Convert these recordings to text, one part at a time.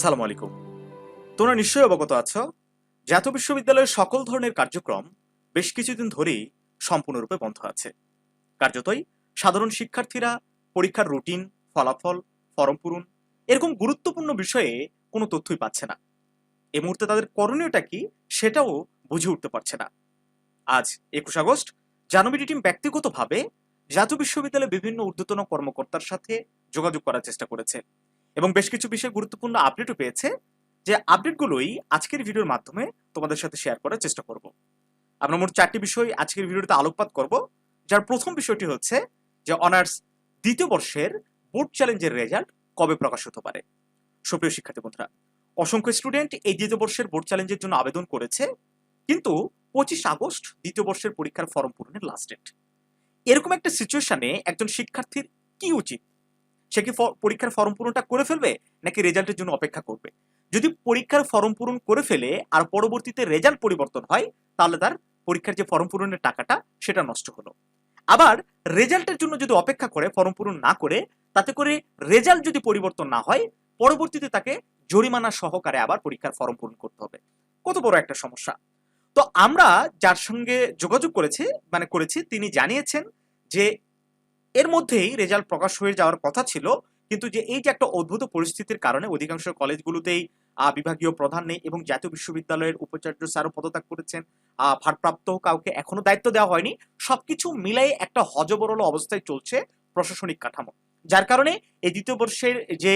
আসসালামু আলাইকুম। তোমরা নিশ্চয়ই অবগত আছো জাতীয় বিশ্ববিদ্যালয়ের সকল ধরনের কার্যক্রম বেশ কিছুদিন ধরেই সম্পূর্ণরূপে বন্ধ আছে। কার্যতই সাধারণ শিক্ষার্থীরা পরীক্ষার রুটিন, ফলাফল, ফরম পূরণ এরকম গুরুত্বপূর্ণ বিষয়ে কোনো তথ্যই পাচ্ছে না। এ মুহূর্তে তাদের করণীয়টা কি সেটাও বুঝে উঠতে পারছে না। আজ একুশ আগস্ট জানবিডি টিম ব্যক্তিগতভাবে জাতীয় বিশ্ববিদ্যালয়ের বিভিন্ন ঊর্ধ্বতন কর্মকর্তার সাথে যোগাযোগ করার চেষ্টা করেছে। এবং বেশ কিছু বিষয়ে গুরুত্বপূর্ণ আপডেটও পেয়েছে, যে আপডেটগুলোই আজকের ভিডিওর মাধ্যমে তোমাদের সাথে শেয়ার করার চেষ্টা করব। আমরা মোট চারটি বিষয় আজকের ভিডিওতে আলোকপাত করব, যার প্রথম বিষয়টি হচ্ছে যে অনার্স দ্বিতীয় বর্ষের বোর্ড চ্যালেঞ্জের রেজাল্ট কবে প্রকাশ হতে পারে। সুপ্রিয় শিক্ষার্থী বন্ধুরা, অসংখ্য স্টুডেন্ট এই দ্বিতীয় বর্ষের বোর্ড চ্যালেঞ্জের জন্য আবেদন করেছে, কিন্তু পঁচিশ আগস্ট দ্বিতীয় বর্ষের পরীক্ষার ফর্ম পূরণের লাস্ট ডেট এরকম একটা সিচুয়েশনে একজন শিক্ষার্থীর কি উচিত? সে কি পরীক্ষার ফর্ম পূরণটা করে ফেলবে, নাকি রেজাল্টের জন্য অপেক্ষা করবে? যদি পরীক্ষার ফর্ম পূরণ করে ফেলে আর পরবর্তীতে রেজাল্ট পরিবর্তন হয়, তাহলে তার পরীক্ষার যে ফর্ম পূরণের টাকাটা, সেটা নষ্ট হলো। আবার রেজাল্টের জন্য যদি অপেক্ষা করে, ফর্ম পূরণ না করে, তাতে করে রেজাল্ট যদি পরিবর্তন না হয়, পরবর্তীতে তাকে জরিমানা সহকারে আবার পরীক্ষার ফর্ম পূরণ করতে হবে। কত বড় একটা সমস্যা। তো আমরা যার সঙ্গে যোগাযোগ করেছি মানে করেছি, তিনি জানিয়েছেন যে এর মধ্যেই রেজাল্ট প্রকাশ হয়ে যাওয়ার কথা ছিল, কিন্তু যে এই যে একটা অদ্ভুত পরিস্থিতির কারণে অধিকাংশ কলেজগুলোতেই বিভাগীয় প্রধান নেই এবং জাতীয় বিশ্ববিদ্যালয়ের উপাচার্য স্যারও পদত্যাগ করেছেন। ভারপ্রাপ্ত কাউকে এখনও দায়িত্ব দেওয়া হয়নি। সবকিছু মিলাই একটা হজবরল অবস্থায় চলছে প্রশাসনিক কাঠামো। যার কারণে এই দ্বিতীয় বর্ষের যে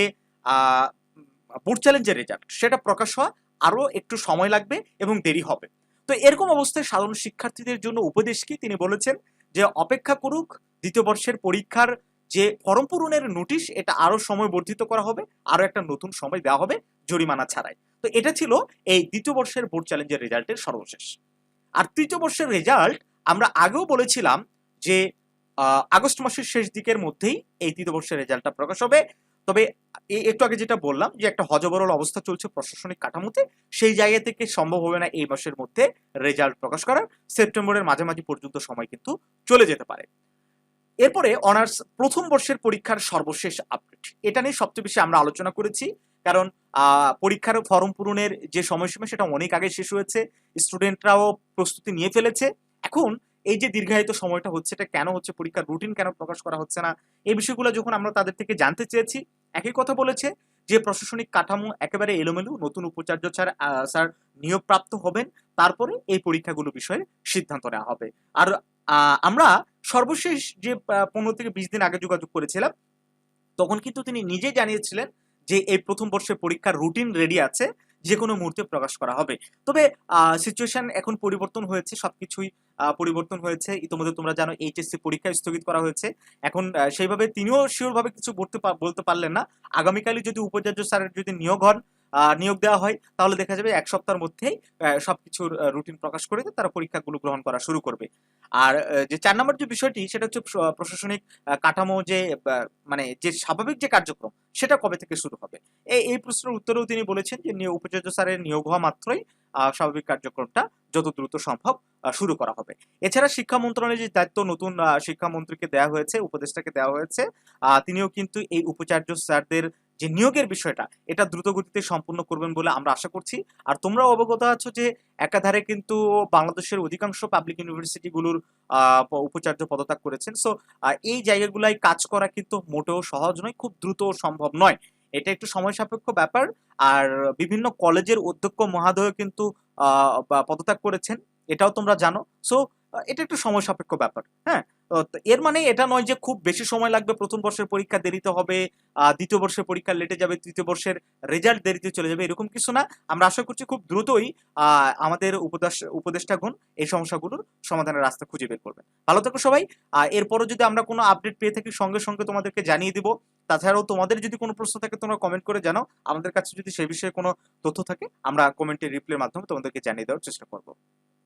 বোর্ড চ্যালেঞ্জের রেজাল্ট সেটা প্রকাশ হওয়া আরও একটু সময় লাগবে এবং দেরি হবে। তো এরকম অবস্থায় সাধারণ শিক্ষার্থীদের জন্য উপদেশ কি? তিনি বলেছেন যে অপেক্ষা করুক, দ্বিতীয় বর্ষের পরীক্ষার যে ফর্ম পূরণের নোটিশ এটা আরও সময় বর্ধিত করা হবে আরও একটা নতুন সময় দেওয়া হবে জরিমানা ছাড়াই। তো এটা ছিল এই দ্বিতীয় বর্ষের বোর্ড চ্যালেঞ্জের রেজাল্টের সর্বশেষ। আর তৃতীয় বর্ষের রেজাল্ট আমরা আগেও বলেছিলাম যে আগস্ট মাসের শেষ দিকের মধ্যেই এই তৃতীয় বর্ষের রেজাল্টটা প্রকাশ হবে। তবে একটু আগে যেটা বললাম যে একটা হজবরল অবস্থা চলছে প্রশাসনিক কাঠামোতে, সেই জায়গা থেকে সম্ভব হবে না এই মাসের মধ্যে রেজাল্ট প্রকাশ করার। সেপ্টেম্বরের মাঝামাঝি পর্যন্ত সময় কিন্তু চলে যেতে পারে। এরপরে অনার্স প্রথম বর্ষের পরীক্ষার সর্বশেষ আপডেট এটা নিয়ে সবচেয়ে বেশি আমরা আলোচনা করেছি, কারণ পরীক্ষার ফর্ম পূরণের যে সময়সীমা, সেটা অনেক আগে শেষ হয়েছে। স্টুডেন্টরাও প্রস্তুতি নিয়ে ফেলেছে। এখন এই যে দীর্ঘায়িত সময়টা হচ্ছে, এটা কেন হচ্ছে পরীক্ষার রুটিন কেন প্রকাশ করা হচ্ছে না? এই বিষয়গুলো যখন আমরা তাদের থেকে জানতে চেয়েছি, একই কথা বলেছে যে প্রশাসনিক কাঠামো একেবারে এলোমেলো, নতুন উপাচার্য স্যার স্যার নিয়োগপ্রাপ্ত হবেন, তারপরে এই পরীক্ষাগুলো বিষয়ে সিদ্ধান্ত নেওয়া হবে। আর আমরা সর্বশেষ যে পনেরো থেকে বিশ দিন আগে যোগাযোগ করেছিলাম, তখন কিন্তু তিনি নিজে জানিয়েছিলেন যে এই প্রথম বর্ষের পরীক্ষার রুটিন রেডি আছে যে কোনো মুহূর্তে প্রকাশ করা হবে। তবে সিচুয়েশন এখন পরিবর্তন হয়েছে, সবকিছুই পরিবর্তন হয়েছে। ইতিমধ্যে তোমরা জানো এইচএসসি পরীক্ষা স্থগিত করা হয়েছে। এখন সেইভাবে তিনিও শিওর ভাবে কিছু বলতে বলতে পারলেন না। আগামীকালই যদি উপাচার্য স্যারের যদি নিয়োগ হন নিয়োগ দেওয়া হয়, তাহলে দেখা যাবে এক সপ্তাহের মধ্যেই সবকিছুর রুটিন প্রকাশ করে তারা পরীক্ষাগুলো গ্রহণ করা শুরু করবে। আর যে চার নম্বর যে বিষয়টি, সেটা হচ্ছে প্রশাসনিক কাঠামো যে মানে যে স্বাভাবিক যে কার্যক্রম, সেটা কবে থেকে শুরু হবে? এই এই প্রশ্নের উত্তরেও তিনি বলেছেন যে উপাচার্য স্যারের নিয়োগ হওয়া মাত্রই স্বাভাবিক কার্যক্রমটা যত দ্রুত সম্ভব শুরু করা হবে। এছাড়া শিক্ষা মন্ত্রণালয়ের যে দায়িত্ব নতুন শিক্ষামন্ত্রীকে দেওয়া হয়েছে, উপদেষ্টাকে দেওয়া হয়েছে তিনিও কিন্তু এই উপাচার্য স্যারদের যে নিয়োগের বিষয়টা, এটা দ্রুত গতিতে সম্পূর্ণ করবেন বলে আমরা আশা করছি। আর তোমরাও অবগত আছো যে একাধারে কিন্তু বাংলাদেশের অধিকাংশ পাবলিক ইউনিভার্সিটিগুলোর উপাচার্য পদত্যাগ করেছেন। সো এই জায়গাগুলাই কাজ করা কিন্তু মোটেও সহজ নয়, খুব দ্রুত সম্ভব নয়। এটা একটু সময় সাপেক্ষ ব্যাপার। আর বিভিন্ন কলেজের অধ্যক্ষ মহাদয় কিন্তু পদত্যাগ করেছেন। এটাও তোমরা জানো। সো, এটা একটু সময় সাপেক্ষ ব্যাপার হ্যাঁ? এর মানে এটা নয় যে খুব বেশি সময় লাগবে, প্রথম বর্ষের পরীক্ষা দেরিতে হবে দ্বিতীয় বর্ষের পরীক্ষা লেটে যাবে, তৃতীয় বর্ষের রেজাল্ট দেরিতে চলে যাবে, এরকম কিছু না। আমরা আশা করছি খুব দ্রুতই আমাদের উপদেশ, উপদেষ্টাগণ এই সমস্যাগুলোর সমাধানের রাস্তা খুঁজে বের করবেন। ভালো থাকো সবাই। এরপরও যদি আমরা কোনো আপডেট পেয়ে থাকি, সঙ্গে সঙ্গে তোমাদেরকে জানিয়ে দিব। তাছাড়াও তোমাদের যদি কোনো প্রশ্ন থাকে, তোমরা কমেন্ট করে জানাও। আমাদের কাছে যদি সে বিষয়ে কোনো তথ্য থাকে, আমরা কমেন্টের রিপ্লাইয়ের মাধ্যমে তোমাদেরকে জানিয়ে দেওয়ার চেষ্টা করব।